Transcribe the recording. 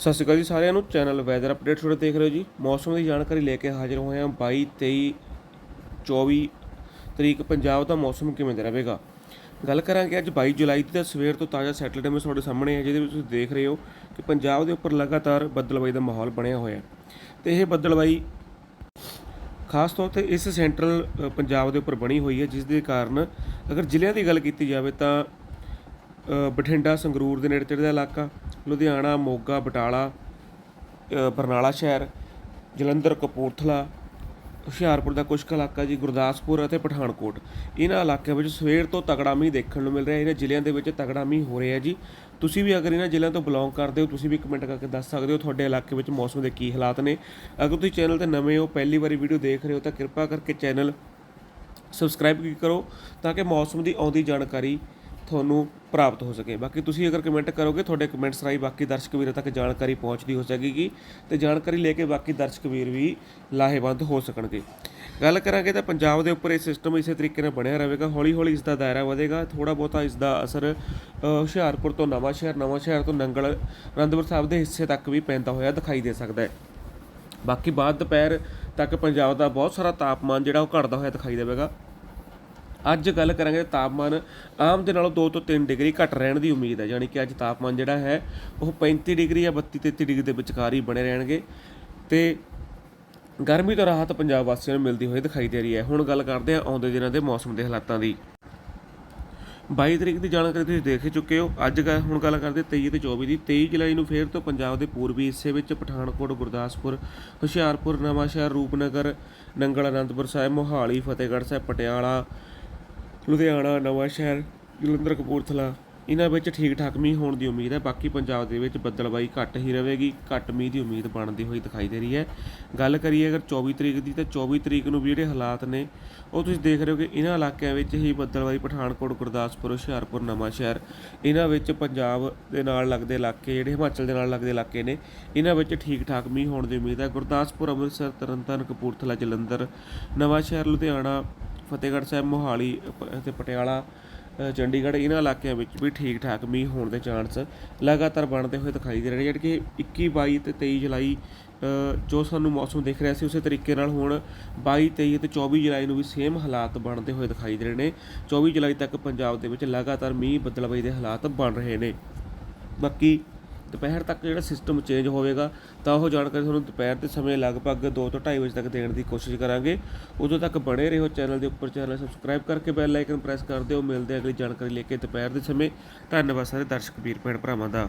ਸਤਿ ਸ਼੍ਰੀ ਅਕਾਲ ਜੀ ਸਾਰਿਆਂ ਨੂੰ। ਚੈਨਲ ਵੈਦਰ ਅਪਡੇਟ ਤੁਹਾਡੇ ਦੇਖ ਰਹੇ ਹੋ ਜੀ। ਮੌਸਮ ਦੀ ਜਾਣਕਾਰੀ ਲੈ ਕੇ ਹਾਜ਼ਰ ਹੋਏ ਹਾਂ 22 23 24 ਤਰੀਕ। ਪੰਜਾਬ ਦਾ ਮੌਸਮ ਕਿਵੇਂ ਦਾ ਰਹੇਗਾ? ਗੱਲ ਕਰਾਂਗੇ ਅੱਜ 22 ਜੁਲਾਈ ਦੀ ਤਾਂ ਸਵੇਰ ਤੋਂ ਤਾਜ਼ਾ ਸੈਟਲਡ ਮੈਂ ਤੁਹਾਡੇ ਸਾਹਮਣੇ ਹੈ, ਜਿਹਦੇ ਵਿੱਚ ਤੁਸੀਂ ਦੇਖ ਰਹੇ ਹੋ ਕਿ ਪੰਜਾਬ ਦੇ ਉੱਪਰ ਲਗਾਤਾਰ ਬੱਦਲਬਾਈ ਦਾ ਮਾਹੌਲ ਬਣਿਆ ਹੋਇਆ ਹੈ। ਤੇ ਇਹ ਬੱਦਲਬਾਈ ਖਾਸ ਤੌਰ ਤੇ ਇਸ ਸੈਂਟਰਲ ਪੰਜਾਬ ਦੇ ਉੱਪਰ ਬਣੀ ਹੋਈ ਹੈ, ਜਿਸ ਦੇ ਕਾਰਨ ਅਗਰ ਜ਼ਿਲ੍ਹਿਆਂ ਦੀ ਗੱਲ ਕੀਤੀ ਜਾਵੇ ਤਾਂ ਬਠਿੰਡਾ, ਸੰਗਰੂਰ ਦੇ ਨੇੜੇ ਤੇੜੇ ਦਾ ਇਲਾਕਾ ਲੁਧਿਆਣਾ, ਮੋਗਾ, ਬਟਾਲਾ ਬਰਨਾਲਾ ਸ਼ਹਿਰ, ਜਲੰਧਰ, ਕਪੂਰਥਲਾ, ਹੁਸ਼ਿਆਰਪੁਰ ਦਾ ਕੁਝ ਕੁ ਇਲਾਕਾ ਜੀ, ਗੁਰਦਾਸਪੁਰ ਅਤੇ ਪਠਾਨਕੋਟ। ਇਹਨਾਂ ਇਲਾਕਿਆਂ ਵਿੱਚ ਸਵੇਰ ਤੋਂ ਤਗੜਾ ਮੀਂਹ ਦੇਖਣ ਨੂੰ ਮਿਲ ਰਿਹਾ ਹੈ ਇਹਨਾਂ ਜ਼ਿਲ੍ਹਿਆਂ ਦੇ ਵਿੱਚ ਤਗੜਾ ਮੀਂਹ ਹੋ ਰਿਹਾ ਹੈ ਜੀ। ਤੁਸੀਂ ਵੀ ਅਗਰ ਇਹਨਾਂ ਜ਼ਿਲ੍ਹਿਆਂ ਤੋਂ ਬਿਲੋਂਗ ਕਰਦੇ ਹੋ, ਤੁਸੀਂ ਵੀ ਕਮੈਂਟ ਕਰਕੇ ਦੱਸ ਸਕਦੇ ਹੋ ਤੁਹਾਡੇ ਇਲਾਕੇ ਵਿੱਚ ਮੌਸਮ ਦੇ ਕੀ ਹਾਲਾਤ ਨੇ। ਅਗਰ ਤੁਸੀਂ ਚੈਨਲ ਤੇ ਨਵੇਂ ਹੋ, ਪਹਿਲੀ ਵਾਰੀ ਵੀਡੀਓ ਦੇਖ ਰਹੇ ਹੋ, ਤਾਂ ਕਿਰਪਾ ਕਰਕੇ ਚੈਨਲ ਸਬਸਕ੍ਰਾਈਬ ਵੀ ਕਰੋ, ਤਾਂ ਕਿ ਮੌਸਮ ਦੀ ਆਉਂਦੀ ਜਾਣਕਾਰੀ ਤੁਹਾਨੂੰ ਪ੍ਰਾਪਤ ਹੋ ਸਕੇ। ਬਾਕੀ ਤੁਸੀਂ ਅਗਰ ਕਮੈਂਟ ਕਰੋਗੇ, ਤੁਹਾਡੇ ਕਮੈਂਟਸ ਰਾਹੀਂ ਬਾਕੀ ਦਰਸ਼ਕ ਵੀਰਾਂ ਤੱਕ ਜਾਣਕਾਰੀ ਪਹੁੰਚਦੀ ਹੋ ਸਕੇਗੀ ਤੇ ਜਾਣਕਾਰੀ ਲੈ ਕੇ ਬਾਕੀ ਦਰਸ਼ਕ ਵੀਰ ਵੀ ਲਾਹੇਵੰਦ ਹੋ ਸਕਣਗੇ। ਗੱਲ ਕਰਾਂਗੇ ਤਾਂ ਪੰਜਾਬ ਦੇ ਉੱਪਰ ਇਹ ਸਿਸਟਮ ਇਸੇ ਤਰੀਕੇ ਨਾਲ ਬਣਿਆ ਰਹੇਗਾ। ਹੌਲੀ ਹੌਲੀ ਇਸ ਦਾ ਦਾਇਰਾ ਵਧੇਗਾ। ਥੋੜਾ ਬਹੁਤਾ ਇਸ ਦਾ ਅਸਰ ਹੁਸ਼ਿਆਰਪੁਰ ਤੋਂ ਨਵਾਂ ਸ਼ਹਿਰ ਨਵਾਂ ਸ਼ਹਿਰ ਤੋਂ ਨੰਗਲ, ਅਨੰਦਪੁਰ ਸਾਹਿਬ ਦੇ ਹਿੱਸੇ ਤੱਕ ਵੀ ਪੈਂਦਾ ਹੋਇਆ ਦਿਖਾਈ ਦੇ ਸਕਦਾ ਹੈ। ਬਾਕੀ ਬਾਅਦ ਦੁਪਹਿਰ ਤੱਕ ਪੰਜਾਬ ਦਾ ਬਹੁਤ ਸਾਰਾ ਤਾਪਮਾਨ ਜਿਹੜਾ ਉਹ ਘਟਦਾ ਹੋਇਆ ਦਿਖਾਈ ਦੇਵੇਗਾ। ਅੱਜ ਗੱਲ ਕਰਾਂਗੇ ਤਾਪਮਾਨ, ਆਮ ਦੇ ਨਾਲੋਂ 2 ਤੋਂ 3 ਡਿਗਰੀ ਘੱਟ ਰਹਿਣ ਦੀ ਉਮੀਦ ਹੈ, ਯਾਨੀ ਕਿ ਅੱਜ ਤਾਪਮਾਨ ਜਿਹੜਾ ਹੈ, ਉਹ 35 ਡਿਗਰੀ ਜਾਂ 32 33 ਡਿਗਰੀ ਦੇ ਵਿਚਕਾਰ ਹੀ ਬਣੇ ਰਹਿਣਗੇ। ਤੇ ਗਰਮੀ ਤੋਂ ਰਾਹਤ ਪੰਜਾਬ ਵਾਸੀਆਂ ਨੂੰ ਮਿਲਦੀ ਹੋਈ ਦਿਖਾਈ ਦੇ ਰਹੀ ਹੈ। ਹੁਣ ਗੱਲ ਕਰਦੇ ਹਾਂ ਆਉਂਦੇ ਦਿਨਾਂ ਦੇ ਮੌਸਮ ਦੇ ਹਾਲਾਤਾਂ ਦੀ। 22 ਤਰੀਕ ਦੀ ਜਾਣਕਾਰੀ ਤੁਸੀਂ ਦੇਖ ਹੀ ਚੁੱਕੇ ਹੋ। ਅੱਜ ਗ- ਹੁਣ ਗੱਲ ਕਰਦੇ 23 ਤੇ 24 ਦੀ। 23 ਜੁਲਾਈ ਨੂੰ ਫੇਰ ਤੋਂ ਪੰਜਾਬ ਦੇ ਪੂਰਬੀ ਹਿੱਸੇ ਵਿੱਚ ਪਠਾਨਕੋਟ, ਗੁਰਦਾਸਪੁਰ, ਹੁਸ਼ਿਆਰਪੁਰ, ਨਵਾਂਸ਼ਹਿਰ, ਰੂਪਨਗਰ, ਨੰਗਲ, ਅਨੰਦਪੁਰ ਸਾਹਿਬ, ਮੋਹਾਲੀ, ਫਤਿਹਗੜ੍ਹ ਸਾਹਿਬ, ਪਟਿਆਲਾ ਲੁਧਿਆਣਾ ਨਵਾਂਸ਼ਹਿਰ ਜਲੰਧਰ, ਕਪੂਰਥਲਾ। ਇਹਨਾਂ ਵਿੱਚ ਠੀਕ ਠਾਕ ਮੀਂਹ ਹੋਣ ਦੀ ਉਮੀਦ ਹੈ। ਬਾਕੀ ਪੰਜਾਬ ਦੇ ਵਿੱਚ ਬੱਦਲਬਾਈ ਘੱਟ ਹੀ ਰਹੇਗੀ। ਘੱਟ ਮੀਂਹ ਦੀ ਉਮੀਦ ਬਣਦੀ ਹੋਈ ਦਿਖਾਈ ਦੇ ਰਹੀ ਹੈ। ਗੱਲ ਕਰੀਏ ਅਗਰ 24 ਤਰੀਕ ਦੀ, ਤਾਂ 24 ਤਰੀਕ ਨੂੰ ਵੀ ਜਿਹੜੇ ਹਾਲਾਤ ਨੇ, ਉਹ ਤੁਸੀਂ ਦੇਖ ਰਹੇ ਹੋ ਕਿ ਇਹਨਾਂ ਇਲਾਕਿਆਂ ਵਿੱਚ ਹੀ ਬੱਦਲਬਾਈ ਪਠਾਨਕੋਟ, ਗੁਰਦਾਸਪੁਰ, ਹੁਸ਼ਿਆਰਪੁਰ ਨਵਾਂਸ਼ਹਿਰ ਇਹਨਾਂ ਵਿੱਚ ਪੰਜਾਬ ਦੇ ਨਾਲ ਲੱਗਦੇ ਇਲਾਕੇ ਜਿਹੜੇ ਹਿਮਾਚਲ ਦੇ ਨਾਲ ਲੱਗਦੇ ਇਲਾਕੇ ਨੇ, ਇਹਨਾਂ ਵਿੱਚ ਠੀਕ ਠਾਕ ਮੀਂਹ ਹੋਣ ਦੀ ਉਮੀਦ ਹੈ। ਗੁਰਦਾਸਪੁਰ, ਅੰਮ੍ਰਿਤਸਰ, ਤਰਨਤਾਰਨ, ਕਪੂਰਥਲਾ, ਜਲੰਧਰ ਨਵਾਂਸ਼ਹਿਰ ਲੁਧਿਆਣਾ ਫਤਿਹਗੜ੍ਹ ਸਾਹਿਬ, ਮੋਹਾਲੀ, ਪ- ਅਤੇ ਪਟਿਆਲਾ ਚੰਡੀਗੜ੍ਹ, ਇਹਨਾਂ ਇਲਾਕਿਆਂ ਵਿੱਚ ਵੀ ਠੀਕ ਠਾਕ ਮੀਂਹ ਹੋਣ ਦੇ ਚਾਂਸ ਲਗਾਤਾਰ ਬਣਦੇ ਹੋਏ ਦਿਖਾਈ ਦੇ ਰਹੇ ਨੇ ਜਿਹੜੇ ਕਿ 21 22 ਤੇ 23 ਜੁਲਾਈ ਜੋ ਸਾਨੂੰ ਮੌਸਮ ਦਿਖ ਰਿਹਾ ਸੀ, ਉਸੇ ਤਰੀਕੇ ਨਾਲ ਹੁਣ 22 23 ਤੇ 24 ਜੁਲਾਈ ਨੂੰ ਵੀ ਸੇਮ ਹਾਲਾਤ ਬਣਦੇ ਹੋਏ ਦਿਖਾਈ ਦੇ ਰਹੇ ਨੇ। 24 ਜੁਲਾਈ ਤੱਕ ਪੰਜਾਬ ਦੇ ਵਿੱਚ ਲਗਾਤਾਰ ਮੀਂਹ ਬੱਦਲਬਾਈ ਦੇ ਹਾਲਾਤ ਬਣ ਰਹੇ ਨੇ। ਬਾਕੀ ਦੁਪਹਿਰ ਤੱਕ ਜਿਹੜਾ ਸਿਸਟਮ ਚੇਂਜ ਹੋਵੇਗਾ, ਤਾਂ ਉਹ ਜਾਣਕਾਰੀ ਤੁਹਾਨੂੰ ਦੁਪਹਿਰ ਦੇ ਸਮੇਂ ਲਗਭਗ 2 ਤੋਂ 2:30 ਵਜੇ ਤੱਕ ਦੇਣ ਦੀ ਕੋਸ਼ਿਸ਼ ਕਰਾਂਗੇ। ਉਦੋਂ ਤੱਕ ਬਣੇ ਰਹੋ ਚੈਨਲ ਦੇ ਉੱਪਰ ਚੈਨਲ ਸਬਸਕ੍ਰਾਈਬ ਕਰਕੇ ਬੈਲ ਆਈਕਨ ਪ੍ਰੈਸ ਕਰ ਦਿਓ। ਮਿਲਦੇ ਅਗਲੀ ਜਾਣਕਾਰੀ ਲੈ ਕੇ ਦੁਪਹਿਰ ਦੇ ਸਮੇਂ। ਧੰਨਵਾਦ ਸਾਰੇ ਦਰਸ਼ਕ, ਵੀਰ, ਭੈਣ ਭਰਾਵਾਂ ਦਾ।